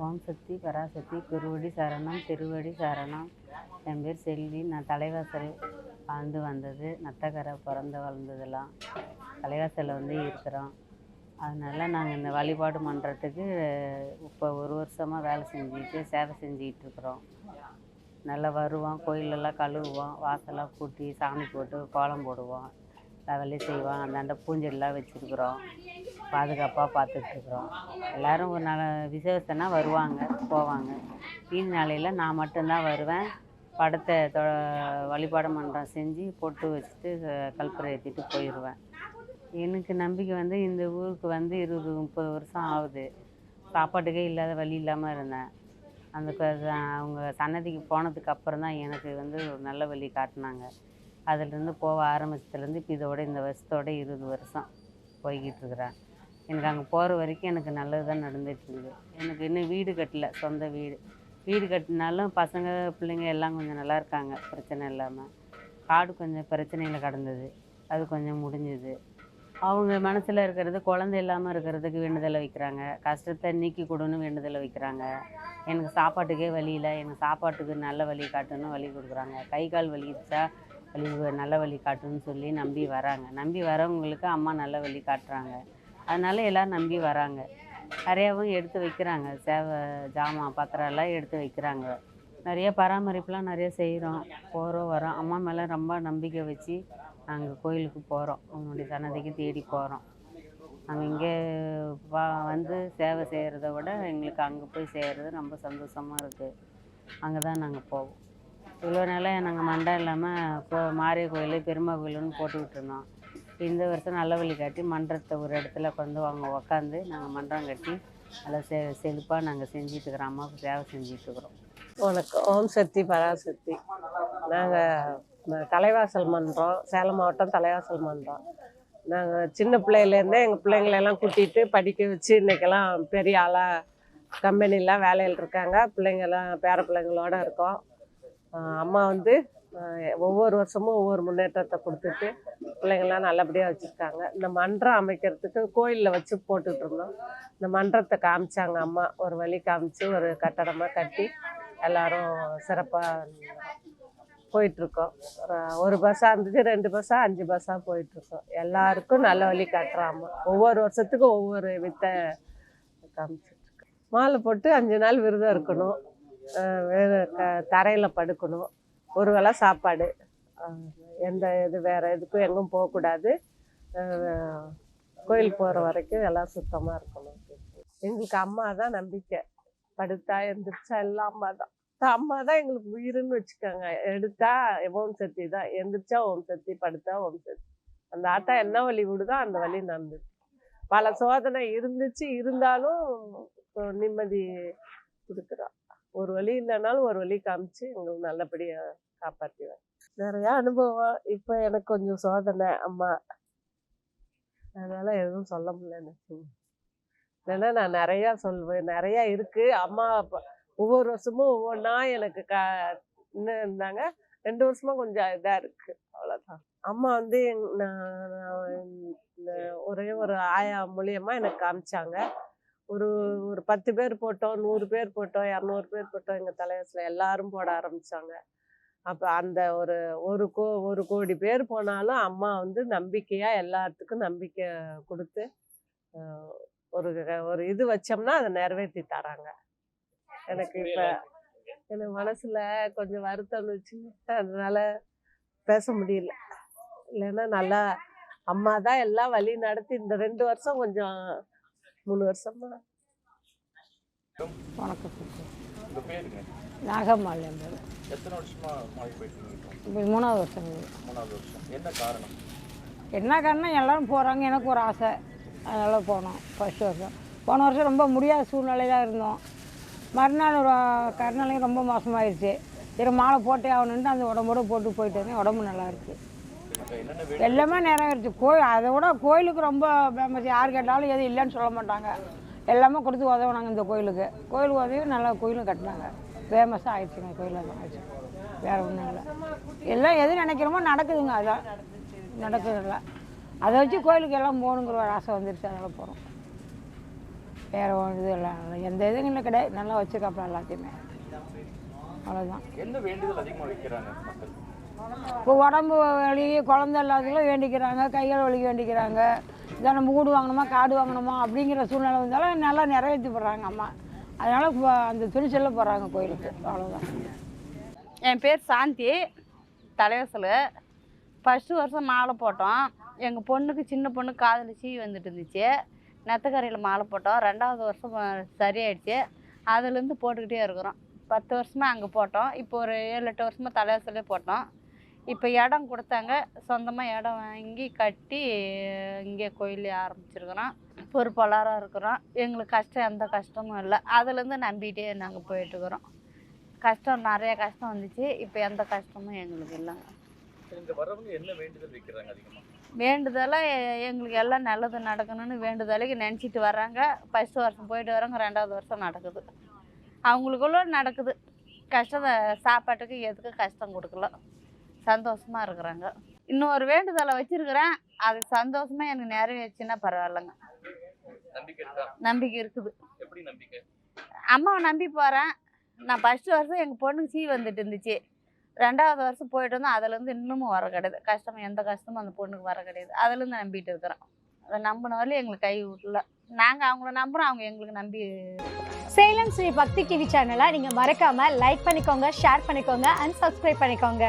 ஓம் சக்தி பராசக்தி. குருவடி சரணம் திருவடி சரணம். என் பேர் செல்வி. நான் தலைவாசல் வாழ்ந்து வந்தது. நத்தக்கரை பிறந்து வளர்ந்ததெல்லாம் தலைவாசலில் வந்து இருக்கிறோம். அதனால் நாங்கள் இந்த வழிபாடு மன்றத்துக்கு இப்போ ஒரு வருஷமாக வேலை செஞ்சுக்கிட்டு சேவை செஞ்சுக்கிட்டு இருக்கிறோம். நல்லா வருவோம். கோயிலெல்லாம் கழுவுவோம். வாசலாக கூட்டி சாமி போட்டு கோலம் போடுவோம். வேலையும் செய்வோம் அந்தாண்ட பூஞ்செடிலாம் வச்சுருக்குறோம். பாதுகாப்பாக பார்த்துட்ருக்குறோம். எல்லோரும் ஒரு நாள் விசேஷம்னா வருவாங்க போவாங்க. வீண் நாளையில் நான் மட்டும்தான் வருவேன். படத்தை தொ வழிபாடு மன்றம் செஞ்சு பொட்டு வச்சுட்டு கல்பரை ஏற்றிட்டு போயிடுவேன் எனக்கு நம்பிக்கை வந்து இந்த ஊருக்கு வந்து இருபது முப்பது வருஷம் ஆகுது. சாப்பாட்டுக்கே இல்லாத வழி இல்லாமல் இருந்தேன். அந்த அவங்க சன்னதிக்கு போனதுக்கு அப்புறம் தான் எனக்கு வந்து ஒரு நல்ல வழி காட்டினாங்க. அதுலேருந்து போக ஆரம்பிச்சதுலேருந்து இப்போ இதோட இந்த வருஷத்தோட இருபது வருஷம் போய்கிட்டு இருக்கிறேன் எனக்கு அங்கே போகிற வரைக்கும் எனக்கு நல்லது தான் நடந்துட்டு எனக்கு இன்னும் வீடு கட்டல சொந்த வீடு. வீடு கட்டினாலும் பசங்க பிள்ளைங்க எல்லாம் கொஞ்சம் நல்லா இருக்காங்க பிரச்சனை இல்லாமல் காடு கொஞ்சம் பிரச்சனையில் கடந்தது. அது கொஞ்சம் முடிஞ்சுது. அவங்க மனசில் இருக்கிறது குழந்தை இல்லாமல் இருக்கிறதுக்கு வேண்டுதலை வைக்கிறாங்க. கஷ்டத்தை நீக்கி கொடுன்னு வேண்டுதலை வைக்கிறாங்க. எனக்கு சாப்பாட்டுக்கே வழி இல்லை. எனக்கு சாப்பாட்டுக்கு நல்ல வழி காட்டுன்னு வழி கொடுக்குறாங்க. கை கால் வலிச்சா வழி நல்ல வழி காட்டுன்னு சொல்லி நம்பி வராங்க. நம்பி வரவங்களுக்கு அம்மா நல்ல வழி காட்டுறாங்க. அதனால் எல்லோரும் நம்பி வராங்க. நிறையாவும் எடுத்து வைக்கிறாங்க. சேவை ஜாமான் பத்திரம்லாம் எடுத்து வைக்கிறாங்க. நிறைய பராமரிப்புலாம் நிறைய செய்கிறோம் போகிறோம் வரோம். அம்மா மேலே ரொம்ப நம்பிக்கை வச்சு நாங்கள் கோயிலுக்கு போகிறோம் அவங்களுடைய சன்னதிக்கு தேடி போகிறோம் நாங்கள் இங்கே வா வந்து சேவை செய்கிறத விட எங்களுக்கு அங்கே போய் செய்கிறது ரொம்ப சந்தோஷமாக இருக்குது அங்கே தான் நாங்கள் போவோம். இவ்வளோ நாளாக நாங்கள் மண்டை இல்லாமல் இப்போ மாரிய கோயில் பெருமா கோயிலுன்னு போட்டுக்கிட்டு இருந்தோம் இந்த வருஷம் நல்ல வழி காட்டி மன்றத்தை ஒரு இடத்துல வந்து அவங்க உக்காந்து நாங்கள் மன்றம் கட்டி நல்லா செ செழிப்பாக நாங்கள் செஞ்சிட்ருக்குறோம் அம்மாவுக்கு சேவை செஞ்சிட்ருக்குறோம் இருக்கிறோம். வணக்கம். ஓம் சக்தி பராசக்தி. நாங்கள் தலைவாசல் மன்றம் சேலம் மாவட்டம் தலைவாசல் மன்றம். நாங்கள் சின்ன பிள்ளையிலேருந்தே எங்கள் பிள்ளைங்களெல்லாம் கூட்டிகிட்டு படிக்க வச்சு இன்றைக்கெல்லாம் பெரிய ஆளாக கம்பெனிலாம் வேலையில் இருக்காங்க. பிள்ளைங்கள்லாம் பேர பிள்ளைங்களோட இருக்கோம். அம்மா வந்து ஒவ்வொரு வருஷமும் ஒவ்வொரு முன்னேற்றத்தை கொடுத்துட்டு பிள்ளைங்கள்லாம் நல்லபடியாக வச்சுருக்காங்க. இந்த மன்றம் அமைக்கிறதுக்கு கோயிலில் வச்சு போட்டுட்டு இருந்தோம். இந்த மன்றத்தை காமிச்சாங்க அம்மா. ஒரு வழி காமிச்சு ஒரு கட்டடமாக கட்டி எல்லாரும் சிறப்பாக போயிட்டுருக்கோம். ஒரு பஸ்ஸாக இருந்துச்சு ரெண்டு பஸ்ஸாக அஞ்சு பஸ்ஸாக போயிட்டுருக்கோம். எல்லாருக்கும் நல்ல வழி கட்டுறாமல் ஒவ்வொரு வருஷத்துக்கும் ஒவ்வொரு வித்தை காமிச்சிட்ருக்கோம் மாலை போட்டு அஞ்சு நாள் விரதம் இருக்கணும். தரையில் படுக்கணும். ஒரு வேளை சாப்பாடு எந்த இது வேறு எதுக்கும் எங்கும் போகக்கூடாது. கோயில் போகிற வரைக்கும் எல்லாம் சுத்தமாக இருக்கணும். எங்களுக்கு அம்மா தான் நம்பிக்கை. படுத்தா எந்திரிச்சா எல்லாம் அம்மா தான். அம்மா தான் எங்களுக்கு உயிருன்னு வச்சுக்கோங்க. எடுத்தா ஓம் சக்தி தான். எந்திரிச்சா ஓம் சக்தி படுத்தா ஓம் சக்தி. அந்த ஆத்தா என்ன வழி விடுதோ அந்த வழி நடந்துச்சு பல சோதனை இருந்துச்சு. இருந்தாலும் இப்போ நிம்மதி கொடுக்குறான் ஒரு வழி இல்லைனாலும் ஒரு வழி காமிச்சு எங்களுக்கு நல்லபடியாக காப்பாற்றுவேன் நிறையா அனுபவம். இப்போ எனக்கு கொஞ்சம் சோதனை அம்மா. அதனால எதுவும் சொல்ல முடியல இல்லைன்னா நான் நிறையா சொல்வேன். நிறையா இருக்கு. அம்மா அப்பா- ஒவ்வொரு வருஷமும் ஒவ்வொன்றா எனக்கு க இன்னும் இருந்தாங்க. ரெண்டு வருஷமா கொஞ்சம் இதாக இருக்கு. அவ்வளோதான் அம்மா வந்து எங்- நான் ஒரே ஒரு ஆயா மூலியமாக எனக்கு காமிச்சாங்க. ஒரு ஒரு பத்து பேர் போட்டோம் நூறு பேர் போட்டோம் இரநூறு பேர் போட்டோம் எங்கள் தலைவசில் எல்லாரும் போட ஆரம்பிச்சாங்க. அப்போ அந்த ஒரு ஒரு கோ ஒரு கோடி பேர் போனாலும் அம்மா வந்து நம்பிக்கையாக எல்லாத்துக்கும் நம்பிக்கை கொடுத்து ஒரு ஒரு இது வச்சோம்னா அதை நிறைவேற்றி தராங்க. எனக்கு இப்போ எனக்கு மனசுல கொஞ்சம் வருத்தம் இருந்துச்சு அதனால பேச முடியல. இல்லைன்னா நல்லா அம்மா தான் எல்லாம் வழி நடத்தி இந்த ரெண்டு வருஷம் கொஞ்சம் மூணு வருஷமா வணக்கம் நாகம்மாள் என் பேர் எத்தனை வருஷமா மாறி போயிட்டு இருக்கீங்க? இப்போ மூணாவது வருஷம் இது. மூணாவது வருஷம். என்ன காரணம்? என்ன காரணம்? எல்லாரும் போகிறாங்க எனக்கு ஒரு ஆசை. அதனால் போனோம். ஃபர்ஸ்ட் வருஷம். போன வருஷம் ரொம்ப முடியாத சூழ்நிலையில இருந்தோம். மறுநாள் ஒரு கருநாளையும் ரொம்ப மோசமாயிருச்சு. சரி மாலை போட்டே ஆகணுன்ட்டு அந்த உடம்போட போட்டு போயிட்டு வந்தேன் உடம்பு நல்லா இருக்குது இப்போ என்னென்ன வேணும் எல்லாமே நிறைவேறுச்சு. கோயில் அதை விட கோயிலுக்கு ரொம்ப ஃபேமஸ் யார் கேட்டாலும் எதுவும் இல்லைன்னு சொல்ல மாட்டாங்க. எல்லாமே கொடுத்து உதவுனாங்க இந்த கோயிலுக்கு. கோயில் உதவி நல்லா கோயிலும் கட்டினாங்க. ஃபேமஸாக ஆயிடுச்சுங்க கோயில் தான் ஆயிடுச்சு. வேறு ஒன்றும் இல்லை. எல்லாம் எது நினைக்கிறோமோ நடக்குதுங்க அதான். நடக்குதுல்ல. அதை வச்சு கோயிலுக்கு எல்லாம் போகணுங்கிற ஒரு ஆசை வந்துருச்சு. அதனால் போகிறோம் வேறு இது எல்லாம் இல்லை. எந்த இதுவும் இல்லை கிடையாது. நல்லா வச்சுருக்காப்புல எல்லாத்தையுமே. அவ்வளோதான் என்ன வேண்டுதல் அதிகமாக வைக்கிறாங்க மக்கள்? இப்போ உடம்பு வலி குழந்த எல்லாத்துக்கும் வேண்டிக்கிறாங்க கைகள் வலிக்கு வேண்டிக்கிறாங்க. இதை நம்ம வீடு வாங்கணுமா காடு வாங்கணுமா அப்படிங்கிற சூழ்நிலை வந்தாலும் நல்லா நிறைவேற்றி போடுறாங்க அம்மா. அதனால் இப்போ அந்த துணிச்சலில் போகிறாங்க கோயிலுக்கு. அவ்வளோதான் என் பேர் சாந்தி தலைவாசல் ஃபஸ்ட்டு வருஷம் மாலை போட்டோம். எங்கள் பொண்ணுக்கு சின்ன பொண்ணு காதில் சீவி வந்துட்டு இருந்துச்சு. நெத்தக்கரையில் மாலை போட்டோம். ரெண்டாவது வருஷம் சரியாயிடுச்சு. அதுலேருந்து போட்டுக்கிட்டே இருக்கிறோம். பத்து வருஷமாக அங்கே போட்டோம். இப்போ ஒரு ஏழு எட்டு வருஷமாக தலைவாசலே போட்டோம். இப்போ இடம் கொடுத்தாங்க. சொந்தமாக இடம் வாங்கி கட்டி இங்கே கோயிலே ஆரம்பிச்சிருக்கிறோம். பொறுப்பாளராக இருக்கிறோம். எங்களுக்கு கஷ்டம் எந்த கஷ்டமும் இல்லை. அதுலேருந்து நம்பிக்கிட்டே நாங்கள் போயிட்டுருக்குறோம் கஷ்டம் நிறைய கஷ்டம் வந்துச்சு. இப்போ எந்த கஷ்டமும் எங்களுக்கு இல்லைங்க வேண்டுதலாக எங்களுக்கு எல்லாம் நல்லது நடக்கணும்னு வேண்டுதலைக்கு நினச்சிட்டு வர்றாங்க. ஃபஸ்ட்டு வருஷம் போயிட்டு வராங்க ரெண்டாவது வருஷம் நடக்குது. அவங்களுக்குள்ள நடக்குது. கஷ்டம் சாப்பாட்டுக்கு எதுக்கு கஷ்டம் கொடுக்கல. சந்தோஷமாக இருக்கிறாங்க. இன்னொரு வேண்டுதலை வச்சுருக்கிறேன். அது சந்தோஷமாக எனக்கு நிறைவேச்சுன்னா பரவாயில்லைங்க. நம்பிக்கை இருக்கா? நம்பிக்கை இருக்குது. எப்படி நம்பிக்கை? அம்மாவை நம்பி போகிறேன் நான் ஃபஸ்ட்டு வருஷம் எங்கள் பொண்ணுக்கு சீ வந்துட்டு இருந்துச்சு. ரெண்டாவது வருஷம் போயிட்டு வந்தோம் அதுலேருந்து இன்னமும் வர கிடையாது. கஷ்டம் எந்த கஷ்டமும் அந்த பொண்ணுக்கு வர கிடையாது. அதுலேருந்து நம்பிட்டு இருக்கிறோம். அதை நம்பின வரலையும் எங்களுக்கு கை விடல. நாங்கள் அவங்கள நம்புகிறோம் அவங்க எங்களுக்கு நம்பி சேலம் ஸ்ரீ பக்தி டிவி சேனலை நீங்கள் மறக்காமல் லைக் பண்ணிக்கோங்க ஷேர் பண்ணிக்கோங்க அண்ட் சப்ஸ்கிரைப் பண்ணிக்கோங்க.